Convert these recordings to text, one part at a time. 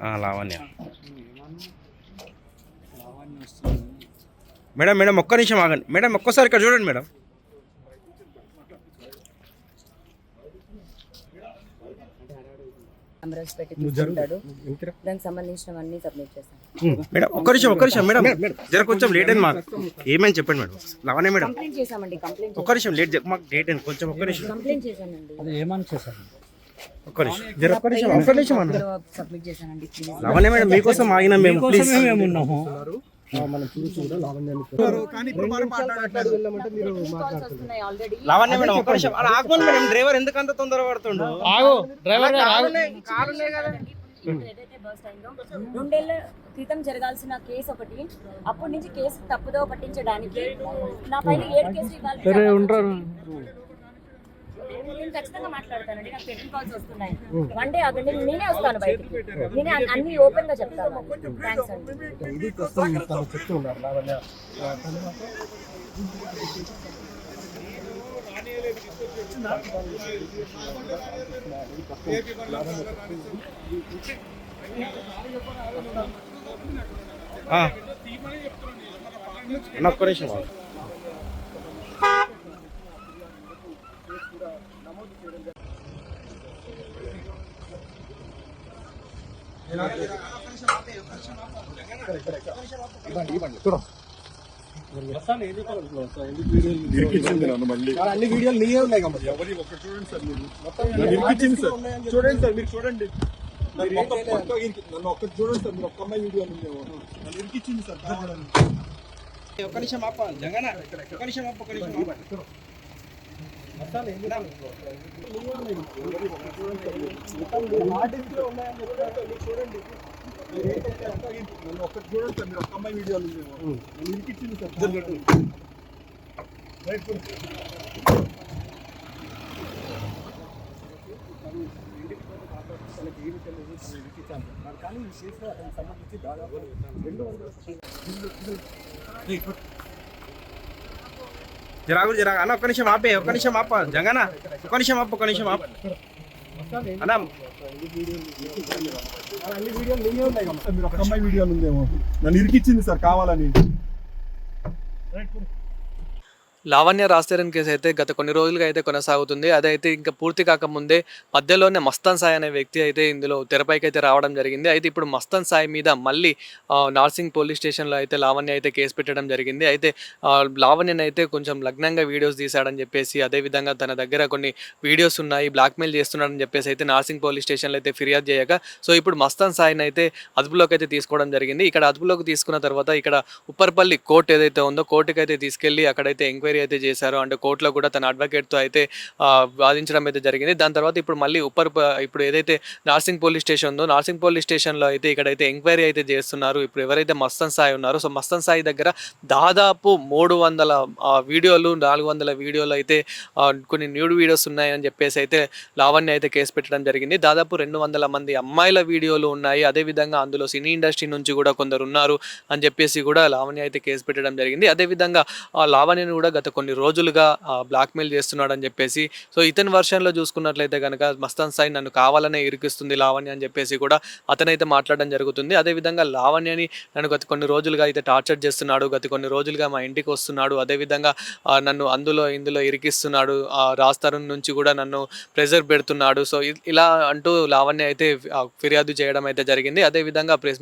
ఆ, Lavanya. Madam madam ఒక్క నిమిషం ఆగండి. మేడం ఒక్కసారి ఇక్కడ చూడండి మేడం. కెమెరాస్ పెట్టి తీసుకుంటాడు. దానికి సంబంధించినవన్నీ సబ్మిట్ చేస్తాను. మేడం ఒక్క నిమిషం ఒక్క నిమిషం మేడం. జర కొంచెం లేట్ అయింది మాకు. ఏమని చెప్పండి మేడం? లావణ్య మేడం. కంప్లైంట్ చేశామండి కంప్లైంట్ ఒక్క నిమిషం లేట్ మాకు లేట్ అయింది. కొంచెం ఒక్క నిమిషం. కంప్లైంట్ చేశానండి. అది ఏమని చేశారు? ఒక్క నిమిషం. జర ఒక్క నిమిషం ఒక్క నిమిషం అన్న. సబ్మిట్ చేశానండి ప్లీజ్ లావణ్య మేడం మీకోసం ఆగినాం మేము. ప్లీజ్ మేము ఉన్నాము. వస్తున్నాయి ఆల్రెడీ లావణ్య మేడం ఒక్క నిమిషం. అలా ఆగమని మేడం డ్రైవర్ ఎందుకు అంత తొందర పడుతుండు ఆగు డ్రైవర్ గారు ఆగు. కాలున్నాయి కదా. ఇప్పుడు ఏదైతే బస్ట్ అయిందో రెండేళ్ళ క్రితం జరగాల్సిన కేసు ఒకటి అప్పటి నుంచి కేసు తప్పుదో పట్టించడానికి నా పైన ఏడు కేసులు ఇవ్వాలి సరే ఉంటారు. నేను ఖచ్చితంగా మాట్లాడతానండి. నాకు టెలిఫోన్ కాల్స్ వస్తున్నాయి. వన్ డే ఆగండి నేనే వస్తాను బయటికి. నేనే అన్ని- ఓపెన్గా చెప్తాను. థ్యాంక్స్ అండి. ఇది ప్రస్తుతం తను చెప్తూ ఉన్నారు లావణ్య ఆ, తను మాత్రం ఆ. అన్న, ఒక్క నిమిషం ఆగు. చాలా అన్ని వీడియోలు నీయే ఉన్నాయి కాబట్టి సార్ చూడండి సార్ మీరు చూడండి నన్ను ఒక్కటి చూడండి సార్ మీరు ఒక్క అమ్మాయి వీడియో ఉందేమో నన్ను ఇరికిచ్చింది సార్ చూడండి ఒక్క నిమిషం ఆప జగన ఒక్క నిమిషం ఆపు ఒక్క నిమిషం ఆపు. మీరు చూడండి సార్ మీరు ఒక్క అమ్మాయి వీడియో ఉందేమో ఇరికిచ్చింది సార్ చూడండి కానీ ఈ సంబంధించి దాదాపు రెండు వందల జరాగు జరాగు అన్న ఒక్క నిమిషం ఆపే ఒక్క నిమిషం ఆప జంగనా ఒక్క నిమిషం ఆపు ఒక్క నిమిషం ఆపు అన్న అన్ని వీడియోలు నీయే ఉన్నాయి మీరు ఒక్క అమ్మాయి వీడియో ఉందేమో నన్ను ఇరికిచ్చింది సార్ కావాలని లావణ్య రాస్తేరన్ కేసు అయితే గత కొన్ని రోజులుగా అయితే కొనసాగుతుంది. అదైతే ఇంకా పూర్తి కాకముందే మధ్యలోనే మస్తాన్ సాయి అనే వ్యక్తి అయితే ఇందులో తెరపైకి అయితే రావడం జరిగింది. అయితే ఇప్పుడు మస్తాన్ సాయి మీద మళ్ళీ నార్సింగ్ పోలీస్ స్టేషన్లో అయితే లావణ్య అయితే కేసు పెట్టడం జరిగింది. అయితే ఆ, అయితే కొంచెం లగ్నంగా వీడియోస్ తీశాడని చెప్పేసి అదేవిధంగా తన దగ్గర కొన్ని వీడియోస్ ఉన్నాయి బ్లాక్మెయిల్ చేస్తున్నాడని చెప్పేసి అయితే నార్సింగ్ పోలీస్ స్టేషన్లో అయితే ఫిర్యాదు చేయగా సో ఇప్పుడు మస్తాన్ సాయిని అయితే అదుపులోకి అయితే తీసుకోవడం జరిగింది. ఇక్కడ అదుపులోకి తీసుకున్న తర్వాత ఇక్కడ ఉప్పర్పల్లి కోర్టు ఏదైతే ఉందో కోర్టుకి అయితే తీసుకెళ్ళి అక్కడైతే ఎంక్వైరీ అయితే చేశారు. అంటే కోర్టులో కూడా తన అడ్వకేట్తో అయితే వాదించడం అయితే జరిగింది. దాని తర్వాత ఇప్పుడు మళ్ళీ ఉప్పర్ ఇప్పుడు ఏదైతే నార్సింగ్ పోలీస్ స్టేషన్ ఉందో నార్సింగ్ పోలీస్ స్టేషన్లో అయితే ఇక్కడైతే ఎంక్వైరీ అయితే చేస్తున్నారు. ఇప్పుడు ఎవరైతే మస్తన్ సాయి ఉన్నారో సో మస్తన్ సాయి దగ్గర దాదాపు మూడు వందల వీడియోలు నాలుగు వందల వీడియోలు అయితే కొన్ని న్యూడ్ వీడియోస్ ఉన్నాయని చెప్పేసి అయితే లావణ్య అయితే కేసు పెట్టడం జరిగింది. దాదాపు రెండు వందల మంది అమ్మాయిల వీడియోలు ఉన్నాయి. అదేవిధంగా అందులో సినీ ఇండస్ట్రీ నుంచి కూడా కొందరు ఉన్నారు అని చెప్పేసి కూడా లావణ్య అయితే కేసు పెట్టడం జరిగింది. అదేవిధంగా ఆ లావణ్యను కూడా గత కొన్ని రోజులుగా బ్లాక్మెయిల్ చేస్తున్నాడు అని చెప్పేసి సో ఇతని వర్షన్లో చూసుకున్నట్లయితే కనుక మస్తాన్ సాయి నన్ను కావాలనే ఇరికిస్తుంది లావణ్య అని చెప్పేసి కూడా అతనైతే మాట్లాడడం జరుగుతుంది. అదేవిధంగా లావణ్యని నన్ను గత కొన్ని రోజులుగా అయితే టార్చర్ చేస్తున్నాడు గత కొన్ని రోజులుగా మా ఇంటికి వస్తున్నాడు అదేవిధంగా నన్ను అందులో ఇందులో ఇరికిస్తున్నాడు ఆ నుంచి కూడా నన్ను ప్రెజర్ పెడుతున్నాడు. సో ఇలా అంటూ లావణ్య అయితే ఫిర్యాదు చేయడం అయితే జరిగింది. అదేవిధంగా ప్రెస్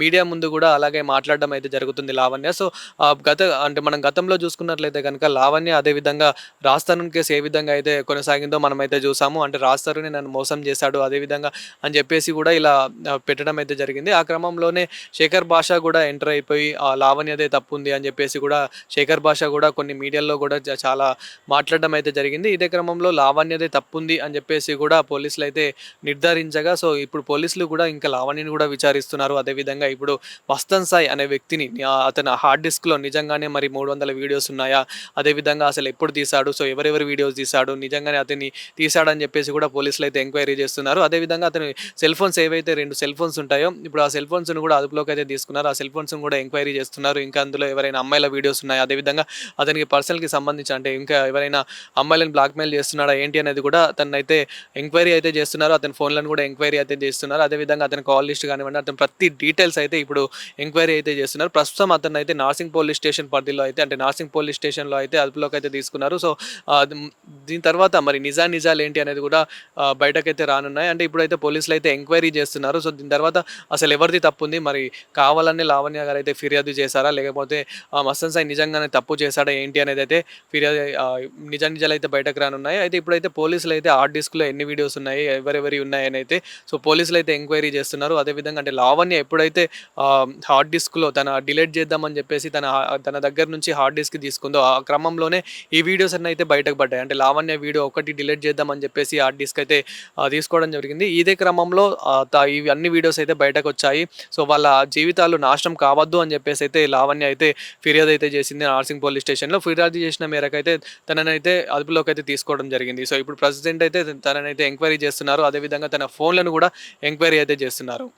మీడియా ముందు కూడా అలాగే మాట్లాడడం అయితే జరుగుతుంది లావణ్య. సో ఆ, గత అంటే మనం గతంలో చూసుకున్న చూసుకున్నట్లయితే కనుక లావణ్య అదేవిధంగా రాస్తాను కేసు ఏ విధంగా అయితే కొనసాగిందో మనం అయితే చూసాము. అంటే రాస్తారుని నన్ను మోసం చేశాడు అదేవిధంగా అని చెప్పేసి కూడా ఇలా పెట్టడం అయితే జరిగింది. ఆ క్రమంలోనే శేఖర్ భాష కూడా ఎంటర్ అయిపోయి ఆ లావణ్యదే తప్పు ఉంది అని చెప్పేసి కూడా శేఖర్ భాష కూడా కొన్ని మీడియాల్లో కూడా చాలా మాట్లాడడం అయితే జరిగింది. ఇదే క్రమంలో లావణ్యదే తప్పుంది అని చెప్పేసి కూడా పోలీసులు అయితే నిర్ధారించగా సో ఇప్పుడు పోలీసులు కూడా ఇంకా లావణ్యని కూడా విచారిస్తున్నారు. అదేవిధంగా ఇప్పుడు మస్తన్ సాయి అనే వ్యక్తిని అతని హార్డ్ డిస్క్లో నిజంగానే మరి మూడు వందల వీడియోస్ ఉన్నాయా? అదేవిధంగా అసలు ఎప్పుడు తీశాడు? సో ఎవరెవరి వీడియోస్ తీశాడు? నిజంగానే అతన్ని తీశాడని చెప్పేసి కూడా పోలీసులు అయితే ఎంక్వైరీ చేస్తున్నారు. అదేవిధంగా అతని సెల్ ఫోన్స్ ఏవైతే రెండు సెల్ ఫోన్స్ ఉంటాయో ఇప్పుడు ఆ సెల్ ఫోన్స్ను కూడా అదుపులోకి అయితే తీసుకున్నారు. ఆ సెల్ ఫోన్స్ కూడా ఎంక్వైరీ చేస్తున్నారు. ఇంకా అందులో ఎవరైనా అమ్మాయిల వీడియోస్ ఉన్నాయా? అదేవిధంగా అతనికి పర్సనల్కి సంబంధించి అంటే ఇంకా ఎవరైనా అమ్మాయిలను బ్లాక్మెయిల్ చేస్తున్నాడా? ఏంటి అనేది కూడా అతను అయితే ఎంక్వైరీ అయితే చేస్తున్నారు. అతని ఫోన్లను కూడా ఎంక్వైరీ అయితే చేస్తున్నారు. అదేవిధంగా అతని కాల్ లిస్ట్ కానివ్వండి అతను ప్రతి డీటెయిల్స్ అయితే ఇప్పుడు ఎంక్వైరీ అయితే చేస్తున్నారు. ప్రస్తుతం అతను అయితే నార్సింగ్ పోలీస్ స్టేషన్ పరిధిలో అయితే అంటే నార్సింగ్ పోలీస్ పోలీస్ స్టేషన్లో అయితే అదుపులోకి అయితే తీసుకున్నారు. సో దీని తర్వాత మరి నిజా నిజాలు ఏంటి అనేది కూడా బయటకైతే రానున్నాయి. అంటే ఇప్పుడైతే పోలీసులు అయితే ఎంక్వైరీ చేస్తున్నారు. సో దీని తర్వాత అసలు ఎవరిది తప్పు ఉంది మరి కావాలని లావణ్య గారు అయితే ఫిర్యాదు చేశారా? లేకపోతే మస్తన్ సాయి నిజంగానే తప్పు చేశాడా? ఏంటి అనేది అయితే ఫిర్యాదు ఆ, నిజ నిజాలు అయితే బయటకు రానున్నాయి. అయితే ఇప్పుడైతే పోలీసులు అయితే హార్డ్ డిస్క్లో ఎన్ని వీడియోస్ ఉన్నాయి? ఎవరెవరి ఉన్నాయని అయితే సో పోలీసులు అయితే ఎంక్వైరీ చేస్తున్నారు. అదేవిధంగా అంటే లావణ్య ఎప్పుడైతే హార్డ్ డిస్క్లో తన డిలీట్ చేద్దామని చెప్పేసి తన తన దగ్గర నుంచి హార్డ్ డిస్క్ తీసుకుందో. ఆ క్రమంలోనే ఈ వీడియోస్ అన్నీ అయితే బయటకు పడ్డాయి. అంటే లావణ్య వీడియో ఒకటి డిలీట్ చేద్దామని చెప్పేసి హార్డ్ డిస్క్ అయితే తీసుకోవడం జరిగింది. ఇదే క్రమంలో త- ఇవి అన్ని వీడియోస్ అయితే బయటకు వచ్చాయి. సో వాళ్ళ జీవితాలు నాశనం కావద్దు అని చెప్పేసి అయితే లావణ్య అయితే ఫిర్యాదు అయితే చేసింది నార్సింగ్ పోలీస్ స్టేషన్లో. ఫిర్యాదు చేసిన మేరకు అయితే తననైతే అదుపులోకి అయితే తీసుకోవడం జరిగింది. సో ఇప్పుడు ప్రెసిడెంట్ అయితే తననైతే ఎంక్వైరీ చేస్తున్నారు. అదేవిధంగా తన ఫోన్లను కూడా ఎంక్వైరీ అయితే చేస్తున్నారు.